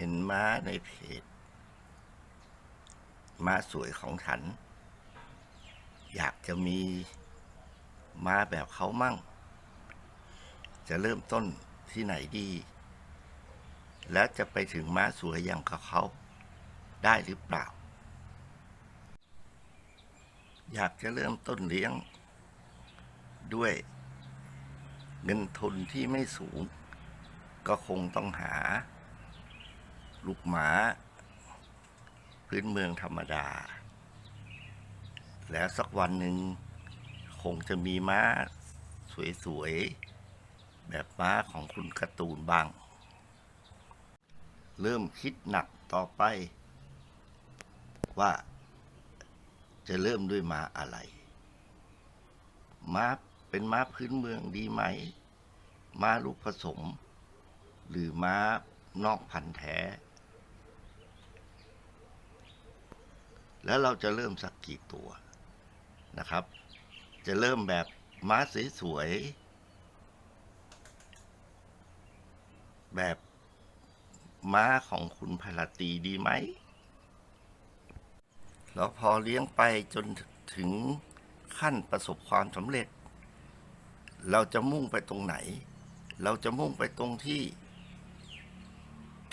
เห็นม้าในเพจม้าสวยของฉัน อยากจะมีม้าแบบเขามั่ง จะเริ่มต้นที่ไหนดี และจะไปถึงม้าสวยอย่างกับเขาได้หรือเปล่า อยากจะเริ่มต้นเลี้ยง ด้วยเงินทุนที่ไม่สูง ก็คงต้องหา ลูกหมาพื้นเมืองธรรมดา แล้วสักวันหนึ่งคงจะมีม้าสวยๆ แบบม้าของคุณการ์ตูนบ้าง เริ่มคิดหนักต่อไป ว่าจะเริ่มด้วยม้าอะไร ม้าเป็นม้าพื้นเมืองดีไหม ม้าลูกผสม หรือม้านอกพันธุ์แท้ แล้วเราจะเริ่มสักกี่ตัวนะครับ จะเริ่มแบบม้าสวยๆแบบม้าของคุณพลาตีดีไหม แล้วพอเลี้ยงไปจนถึงขั้นประสบความสำเร็จ เราจะมุ่งไปตรงไหน เราจะมุ่งไปตรงที่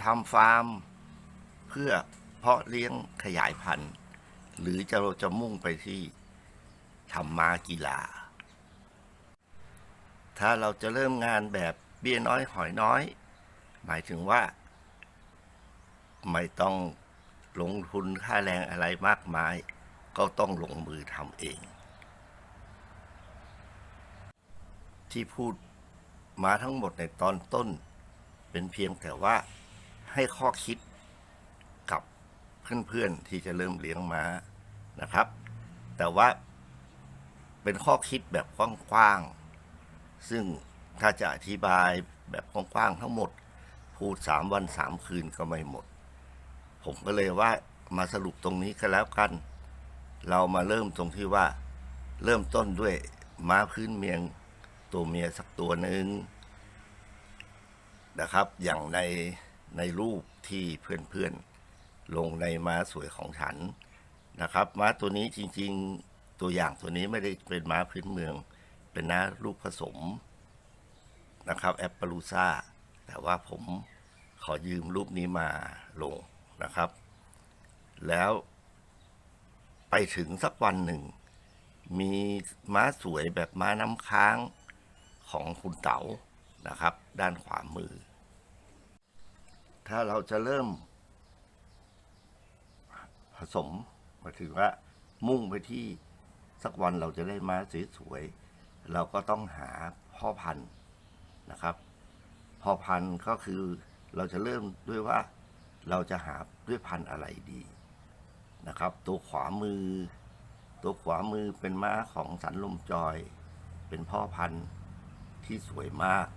ทำฟาร์ม เพื่อเพาะเลี้ยงขยายพันธุ์ หรือจะเราจะมุ่งไปที่ทำมากีฬา ถ้าเราจะเริ่มงานแบบเบี้ยน้อยหอยน้อย หมายถึงว่า ไม่ต้องลงทุนค่าแรงอะไรมากมาย ก็ต้องลงมือทำเอง ที่พูดมาทั้งหมดในตอนต้น เป็นเพียงแต่ว่าให้ข้อคิด เพื่อนๆที่จะเริ่มเลี้ยงม้านะครับ แต่ว่าเป็นข้อคิดแบบกว้างๆ ซึ่งถ้าจะอธิบายแบบกว้างๆทั้งหมด พูดสามวันสามคืนก็ไม่หมด ผมก็เลยว่ามาสรุปตรงนี้ก็แล้วกัน เรามาเริ่มตรงที่ว่าเริ่มต้นด้วยม้าพื้นเมียงตัวเมียสักตัวหนึ่งนะครับ อย่างในในรูปที่เพื่อนๆ ลงในม้าสวยของฉันนะครับ ม้าตัวนี้จริงๆตัวอย่างตัวนี้ไม่ได้เป็นม้าพื้นเมือง เป็นน้าลูกผสมนะครับแอปเปรูซ่าแต่ว่าผมขอยืมรูปนี้มาลงนะครับ แล้วไปถึงสักวันหนึ่ง มีม้าสวยแบบม้าน้ำค้างของคุณเต๋านะครับ ด้านขวามือ ถ้าเราจะเริ่ม สมหมายถึงว่ามุ่งไปที่สักวันเราจะได้ม้าสวยๆเราก็ต้องหาพ่อพันธุ์นะครับพ่อพันธุ์ก็คือเราจะเริ่มด้วยว่าเราจะหาด้วยพันธุ์อะไรดีนะครับ ตัวขวามือ ตัวขวามือเป็นม้าของสันลมจอย เป็นพ่อพันธุ์ที่สวยมาก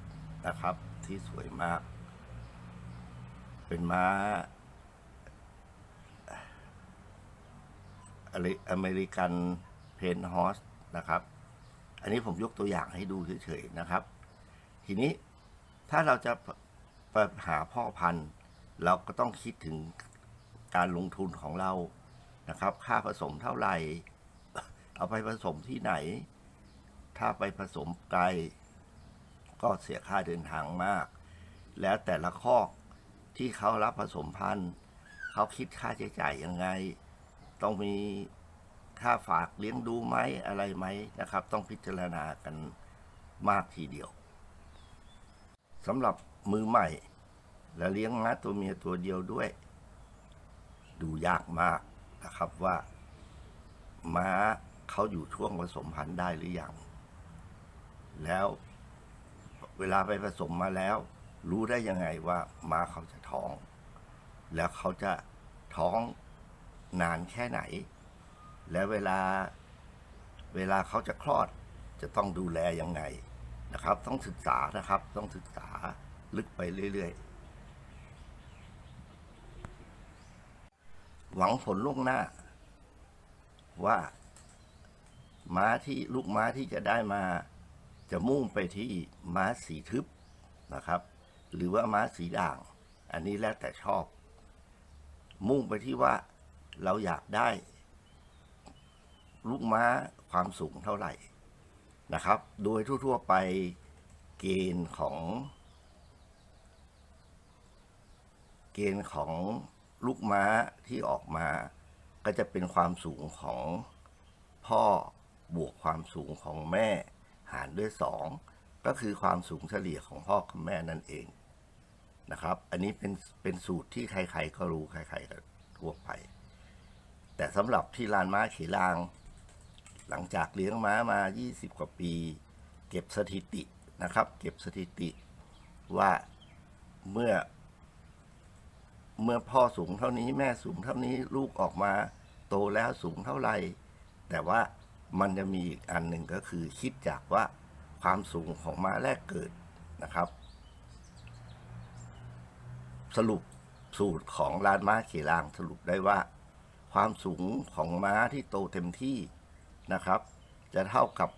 นะครับที่สวยมาก เป็นม้า อเมริกันเพนฮอสนะครับ อันนี้ผมยกตัวอย่างให้ดูเฉยๆนะครับ ทีนี้ถ้าเราจะไปหาพ่อพันธุ์ เราก็ต้องคิดถึงการลงทุนของเรานะครับ ค่าผสมเท่าไหร่ เอาไปผสมที่ไหน ถ้าไปผสมไกล ก็เสียค่าเดินทางมาก แล้วแต่ละคอกที่เขารับผสมพันธุ์ เขาคิดค่าใช้จ่ายยังไง ต้องมีค่าฝากเลี้ยงดูไหมอะไรไหมนะครับ ต้องพิจารณากันมากทีเดียวสำหรับมือใหม่ และเลี้ยงม้าตัวเมียตัวเดียวด้วย ดูยากมากนะครับว่า ม้าเขาอยู่ช่วงผสมพันธุ์ได้หรืออยังแล้วเวลาไปผสมมาแล้ว รู้ได้ยังไงว่าม้าเขาจะท้อง แล้วเขาจะท้อง นานแค่ไหน แล้วเวลาเวลาเขาจะคลอดจะต้องดูแลยังไงนะครับ ต้องศึกษานะครับต้องศึกษาลึกไปเรื่อยๆ หวังผลล่วงหน้า ว่าม้าที่ลูกม้าที่จะได้มา จะมุ่งไปที่ม้าสีทึบนะครับ หรือว่าม้าสีด่าง อันนี้แล้วแต่ชอบ มุ่งไปที่ว่า เราอยากได้ ลูกม้าความสูงเท่าไหร่นะครับ โดยทั่วๆไปเกณฑ์ของ เกณฑ์ของลูกม้าที่ออกมา ก็จะเป็นความสูงของพ่อบวกความสูงของแม่ หารด้วยสองก็คือความสูงเฉลี่ยของพ่อกับแม่นั่นเองนะครับ อันนี้เป็นเป็นสูตรที่ใครๆก็รู้ใครๆก็ทั่วไป แต่สำหรับที่ลานม้าเขลาง หลังจากเลี้ยงม้ามา 20 กว่าปี เก็บสถิตินะครับ เก็บสถิติว่าเมื่อ เมื่อพ่อสูงเท่านี้แม่สูงเท่านี้ลูกออกมาโตแล้วสูงเท่าไหร่ แต่ว่ามันจะมีอีกอันหนึ่งก็คือคิดจากว่าความสูงของม้าแรกเกิดนะครับ สรุปสูตรของลานม้าเขลางสรุปได้ว่า ความสูงของม้าที่โตเต็มที่นะครับ จะเท่ากับ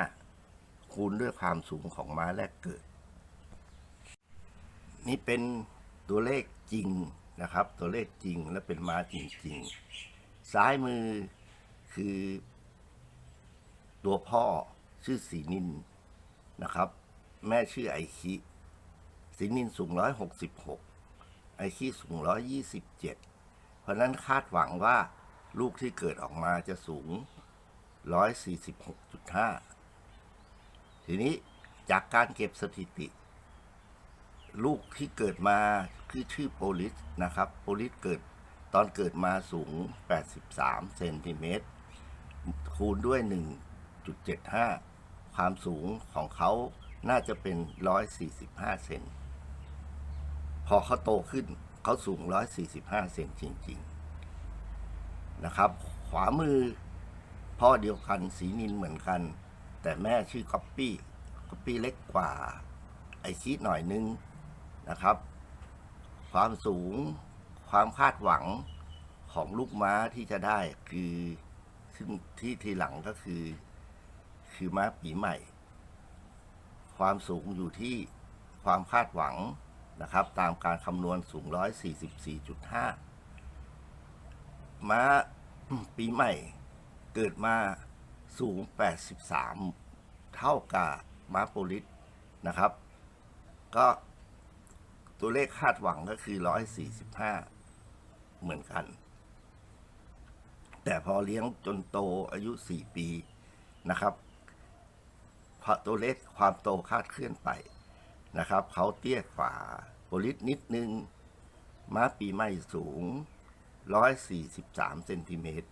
1.75 คูณด้วยความสูงของม้าแรกเกิด นี่เป็นตัวเลขจริงนะครับ ตัวเลขจริงและเป็นม้าจริง ๆ ซ้ายมือคือ ตัวพ่อชื่อสีนินนะครับ แม่ชื่อไอคิสีนินสูง 166 ไอคิสูง 127 เพราะนั้นคาดหวังว่าลูกที่เกิดออกมาจะสูง 146.5 ทีนี้จากการเก็บสถิติ ลูกที่เกิดมาคือชื่อโปลิสนะครับ โปลิสเกิดตอนเกิดมาสูง 83 เซนติเมตร คูณด้วย 1.75 ความสูงของเขาน่าจะเป็น 145 เซน พอเขาโตขึ้น เขาสูง 145 เซนจริง ๆ นะครับ ขวามือพ่อเดียวกันสีนินเหมือนกัน แต่แม่ชื่อก๊อปปี้ก๊อปปี้เล็กกว่า ไอชีหน่อยนึงนะครับ ความสูงความคาดหวังของลูกม้าที่จะได้คือซึ่งที่ทีหลังก็คือ คือม้าปีใหม่ ความสูงอยู่ที่ความคาดหวัง นะครับ ตามการคำนวณสูง 144.5 ม้าปีใหม่เกิดมาสูง 83 เท่ากับม้าโปลิสนะครับ ก็ตัวเลขคาดหวังก็คือ 145 เหมือนกัน แต่พอเลี้ยงจนโตอายุ 4 ปีนะครับพอตัวเลขความโตคาดเคลื่อนไป นะครับเขาเตี้ยกว่าโปลิสนิดนึง ม้าปีใหม่สูง 143 เซนติเมตร